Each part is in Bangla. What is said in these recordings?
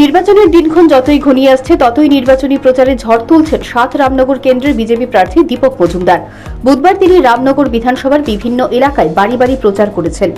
নির্বাচনের দিনক্ষণ যতই ঘনিয়ে আসছে, ততই নির্বাচনী প্রচারে ঝড় তুলছেন সাত রামনগর কেন্দ্রের বিজেপি প্রার্থী দীপক মজুমদার। বুধবার তিনি রামনগর বিধানসভার বিভিন্ন এলাকায় বাড়ি বাড়ি প্রচার করেছেন।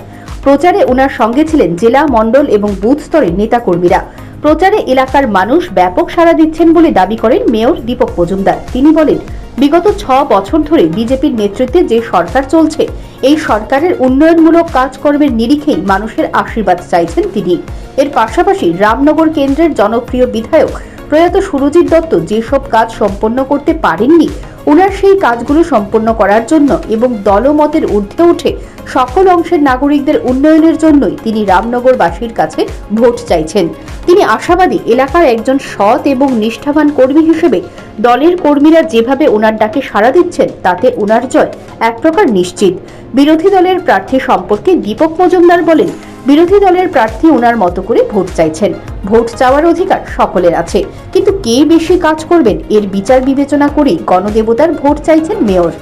প্রচারে ওনার সঙ্গে ছিলেন জেলা, মণ্ডল এবং বুথ স্তরের নেতাকর্মীরা। প্রচারে এলাকার মানুষ ব্যাপক সাড়া দিচ্ছেন বলে দাবি করেন মেয়র দীপক মজুমদার। তিনি বলেন, বিগত ছ বছর ধরে বিজেপির নেতৃত্বে যে সরকার চলছে এই সরকারের উন্নয়নমূলক কাজকর্মের নিরিখেই মানুষের আশীর্বাদ চাইছেন তিনি। এর পাশাপাশি রামনগর কেন্দ্রের জনপ্রিয় বিধায়ক প্রয়াত সুরজিৎ দত্ত যেসব কাজ সম্পন্ন করতে পারেননি ওনার সেই কাজগুলো সম্পন্ন করার জন্য এবং দলমতের ঊর্ধ্বে উঠে সকল অংশের নাগরিকদের উন্নয়নের জন্যই তিনি রামনগরবাসীর কাছে ভোট চাইছেন। তিনি আশাবাদী এলাকার একজন সৎ এবং নিষ্ঠাবান কর্মী হিসেবে দলের কর্মীরা যেভাবে ওনার ডাকে সাড়া দিচ্ছেন, তাতে ওনার জয় এক প্রকার নিশ্চিত। বিরোধী দলের প্রার্থী সম্পর্কে দীপক মজুমদার বলেন বিরোধী দলের প্রার্থী ওনার মতো করে ভোট চাইছেন। ভোট চাওয়ার অধিকার সকলের আছে। কিন্তু কে বেশি কাজ করবেন এর বিচার বিবেচনা করেই গণদেবতার ভোট চাইছেন মেয়র।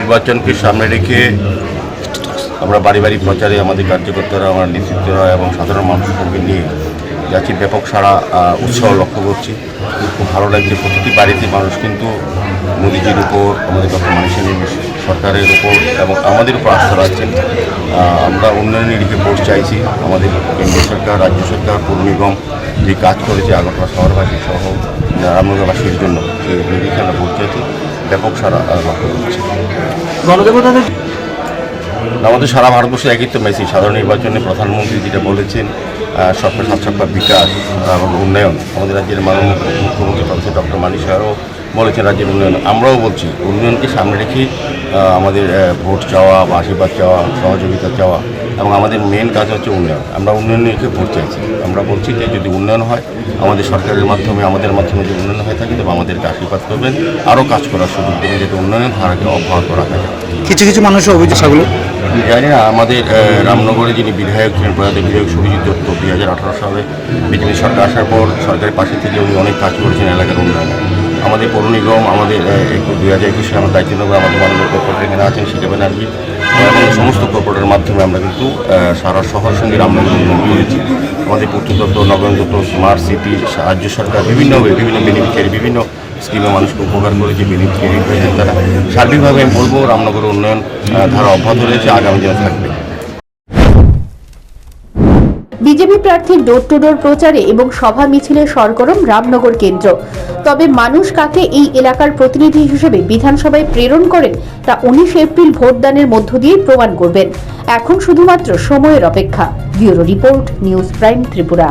নির্বাচনকে সামনে রেখে আমরা বাড়ি বাড়ি প্রচারে আমাদের কার্যকর্তারা, আমরা নেতৃত্বরা এবং সাধারণ মানুষকে নিয়ে যাচ্ছি। ব্যাপক সারা উৎসাহ লক্ষ্য করছি। খুব ভালো লাগছে প্রতিটি বাড়িতে মানুষ, কিন্তু মোদিজির উপর আমাদের ডক্টর মানিসেনের সরকারের উপর এবং আমাদের উপর আস্থা রাখছেন। আমরা উন্নয়নের দিকে ভোট চাইছি। আমাদের কেন্দ্র সরকার রাজ্য সরকার পৌর নিগম যে কাজ করেছে আগরতলা শহরবাসী সহ রামনগরবাসীর জন্য সেই নিরিখে আমরা ভোট চাইছি। ব্যাপক সারা করছি আমাদের সারা ভারতবর্ষে একই তো মেসেজ। সাধারণ নির্বাচনে প্রধানমন্ত্রী যেটা বলেছেন আহ, সবকা সাত সবকা বিকাশ এবং উন্নয়ন। আমাদের রাজ্যের মাননীয় মুখ্যমন্ত্রী প্রফেসর ডক্টর মানিক সাহারও বলেছেন রাজ্যের উন্নয়ন। আমরাও বলছি উন্নয়নকে সামনে রেখে আমাদের ভোট চাওয়া বা আশীর্বাদ চাওয়া সহযোগিতা চাওয়া এবং আমাদের মেন কাজ হচ্ছে উন্নয়ন। আমরা উন্নয়ন রেখে ভোট চাইছি? আমরা বলছি যে যদি উন্নয়ন হয় আমাদের সরকারের মাধ্যমে আমাদের মাধ্যমে যদি উন্নয়ন হয়ে থাকে তবে আমাদেরকে আশীর্বাদ করবেন আরও কাজ করার সুযোগ দেবেন যাতে উন্নয়ন ধারাকে অব্যাহত রাখা যায়। কিছু কিছু মানুষের অভিযোগ সেগুলো জানি না আমাদের রামনগরে যিনি বিধায়ক ছিলেন প্রয়াত বিধায়ক সুরজিৎ দত্ত দুই হাজার আঠারো সালে বিজেপি সরকার আসার পর সরকারের পাশে থেকে উনি অনেক কাজ করেছেন এলাকার উন্নয়নে। আমাদের পৌর নিগম, আমাদের দুই হাজার একুশে আমরা দায়িত্ব নেব, আমাদের মাননীয় কর্পোরেটর এখানে আছেন শিখা ব্যানার্জি এবং সমস্ত কর্পোরেটের মাধ্যমে আমরা কিন্তু সারা শহর সঙ্গে রামনগর উন্নয়ন আমাদের পূর্ত নগর দত্ত স্মার্ট সিটি, রাজ্য সরকার বিভিন্নভাবে বিভিন্ন বেনিফিশিয়ারি বিভিন্ন স্কিমে মানুষকে উপকার করেছে বেনিফিশিয়ারি তারা। সার্বিকভাবে আমি বলব, রামনগর উন্নয়ন ধারা অব্যাহত রয়েছে, আগামী দিনে থাকবে। বিজেপি প্রার্থীর ডোর টু ডোর প্রচারে এবং সভা মিছিলে সরগরম রামনগর কেন্দ্র। তবে মানুষ কাকে এই এলাকার প্রতিনিধি হিসেবে বিধানসভায় প্রেরণ করেন তা উনিশ এপ্রিল ভোটদানের মধ্য দিয়ে প্রমাণ করবেন। এখন শুধুমাত্র সময়ের অপেক্ষা। Bureau report, news prime Tripura.